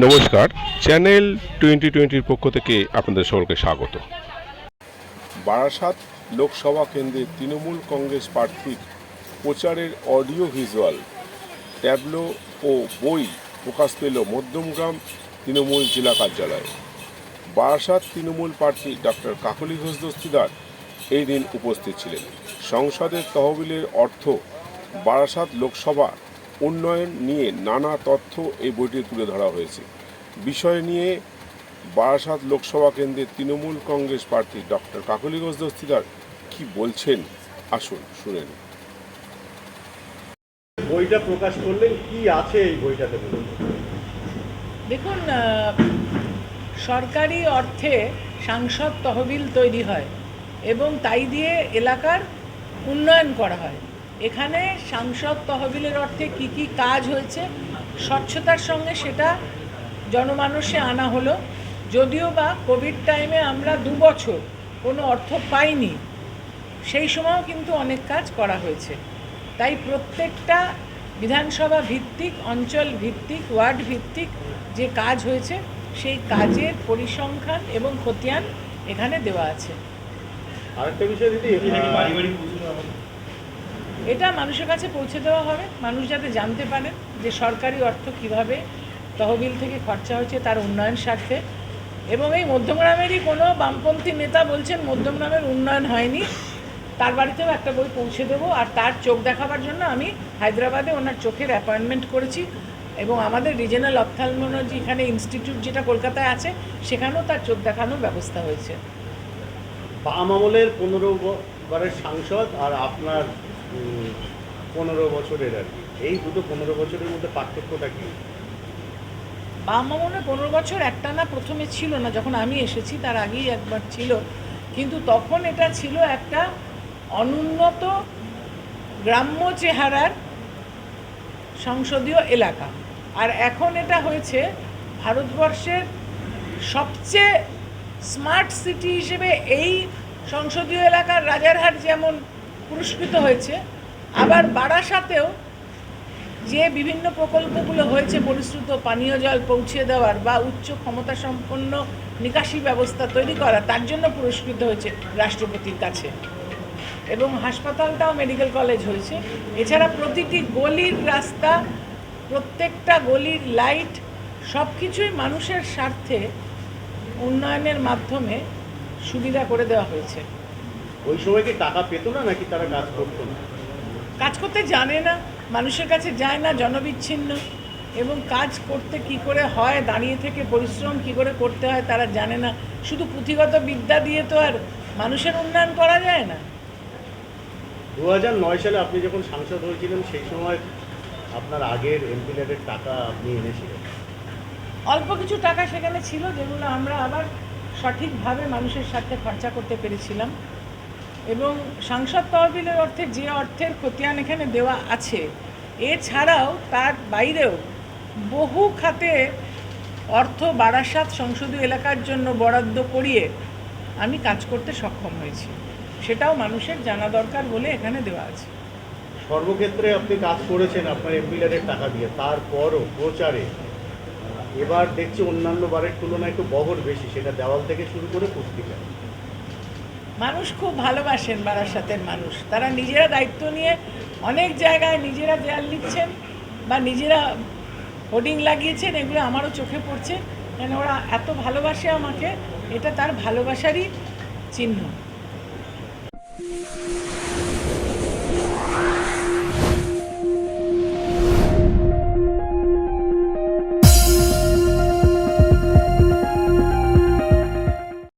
নমস্কার, channel twenty টোয়েন্টির পক্ষ থেকে আপনাদের সকলকে স্বাগত। বারাসাত লোকসভা কেন্দ্রে তৃণমূল কংগ্রেস প্রার্থীর প্রচারের অডিও ভিজুয়াল, ট্যাবলো ও বই প্রকাশ পেল মধ্যমগ্রাম তৃণমূল জেলা কার্যালয়ে। বারাসাত তৃণমূল প্রার্থী ডক্টর কাকলি ঘোষ দস্তিদার এই দিন উপস্থিত ছিলেন। সংসদের তহবিলের অর্থ বারাসাত লোকসভা উন্নয়ন নিয়ে নানা তথ্য এই বইটি তুলে ধরা হয়েছে। বিষয় নিয়ে বারাসাত লোকসভা কেন্দ্রের তৃণমূল কংগ্রেস প্রার্থী ডক্টর কাকলি ঘোষ দস্তিদার কি বলছেন? আসুন শুনেন বইটা প্রকাশ করলেন কি আছে এই বইটাতে দেখুন সরকারি অর্থে সাংসদ তহবিল তৈরি হয় এবং তাই দিয়ে এলাকার উন্নয়ন করা হয়। এখানে সাংসদ তহবিলের অর্থে কি কি কাজ হয়েছে স্বচ্ছতার সঙ্গে সেটা জনমানসে আনা হলো। যদিও বা কোভিড টাইমে আমরা দু বছর কোনো অর্থ পাইনি সেই সময়ও কিন্তু অনেক কাজ করা হয়েছে। তাই প্রত্যেকটা বিধানসভা ভিত্তিক অঞ্চল ভিত্তিক ওয়ার্ড ভিত্তিক যে কাজ হয়েছে সেই কাজের পরিসংখ্যান এবং খতিয়ান এখানে দেওয়া আছে। আরেকটা বিষয় দিদি এটা মানুষের কাছে পৌঁছে দেওয়া হবে। মানুষ যাতে জানতে পারে যে সরকারি অর্থ কীভাবে তহবিল থেকে খরচা হয়েছে তার উন্নয়ন স্বার্থে। এবং এই মধ্যমগ্রামেরই কোনো বামপন্থী নেতা বলছেন মধ্যমগ্রামের উন্নয়ন হয়নি। তার বাড়িতেও একটা বই পৌঁছে দেবো। আর তার চোখ দেখাবার জন্য আমি হায়দ্রাবাদে ওনার চোখের অ্যাপয়েন্টমেন্ট করেছি। এবং আমাদের রিজনাল অপথালমোলজি এখানে ইনস্টিটিউট যেটা কলকাতায় আছে, সেখানেও তার চোখ দেখানোর ব্যবস্থা হয়েছে। বাম আমলের পনেরো বারের সাংসদ আর আপনার পনেরো বছরের আর কি। এই দুটো পনেরো বছরের মধ্যে পার্থক্যটা কি? বাম মনে পনেরো বছর একটা না প্রথমে ছিল না, যখন আমি এসেছি তার আগেই একবার ছিল। কিন্তু তখন এটা ছিল একটা অনুন্নত গ্রাম্য চেহারার সংসদীয় এলাকা। আর এখন এটা হয়েছে ভারতবর্ষের সবচেয়ে স্মার্ট সিটি হিসেবে এই সংসদীয় এলাকার রাজারহাট যেমন পুরস্কৃত হয়েছে। আবার বারাসাতেও যে বিভিন্ন প্রকল্পগুলো হয়েছে, পরিশ্রুত পানীয় জল পৌঁছে দেওয়ার বা উচ্চ ক্ষমতা সম্পন্ন নিকাশি ব্যবস্থা তৈরি করা তার জন্য পুরস্কৃত হয়েছে রাষ্ট্রপতির কাছে। এবং হাসপাতালটাও মেডিকেল কলেজ হয়েছে। এছাড়া প্রতিটি গলির রাস্তা, প্রত্যেকটা গলির লাইট সব কিছুই মানুষের স্বার্থে উন্নয়নের মাধ্যমে সুবিধা করে দেওয়া হয়েছে। ওই সময় কি টাকা পেতো না নাকি তারা কাজ করতো না? কাজ করতে জানে না মানুষের কাছে যায় না জনবিচ্ছিন্ন। এবং কাজ করতে কি করে হয় দাঁড়িয়ে থেকে পরিশ্রম কি করে করতে হয় তারা জানে না। শুধু পুঁথিগত বিদ্যা দিয়ে তো আর মানুষের উন্নয়ন করা যায় না। দু হাজার নয় সালে আপনি যখন সাংসদ হয়েছিলেন সেই সময় আপনার আগের এমপিলেটের টাকা আপনি এনেছিলেন। অল্প কিছু টাকা সেখানে ছিল যেগুলো আমরা আবার সঠিকভাবে মানুষের সাথে খরচা করতে পেরেছিলাম। এবং সাংসদ তহবিলের অর্থে যে অর্থের খতিয়ান এখানে দেওয়া আছে, এছাড়াও তার বাইরেও বহু খাতে অর্থ বারাসাত সংসদীয় এলাকার জন্য বরাদ্দ করিয়ে আমি কাজ করতে সক্ষম হয়েছি। সেটাও মানুষের জানা দরকার বলে এখানে দেওয়া আছে। সর্বক্ষেত্রে আপনি কাজ করেছেন আপনার এমপিলেটের টাকা দিয়ে। তারপরও প্রচারে এবার দেখছি অন্যান্য বারের তুলনায় একটু বহর বেশি, সেটা দেওয়াল থেকে শুরু করে পুস্তিকা। মানুষ খুব ভালোবাসেন বারাসাতের মানুষ। তারা নিজেরা দায়িত্ব নিয়ে অনেক জায়গায় নিজেরা দেয়াল নিচ্ছেন বা নিজেরা হোর্ডিং লাগিয়েছেন, এগুলো আমারও চোখে পড়ছে। কেন ওরা এত ভালোবাসে আমাকে, এটা তার ভালোবাসারই চিহ্ন।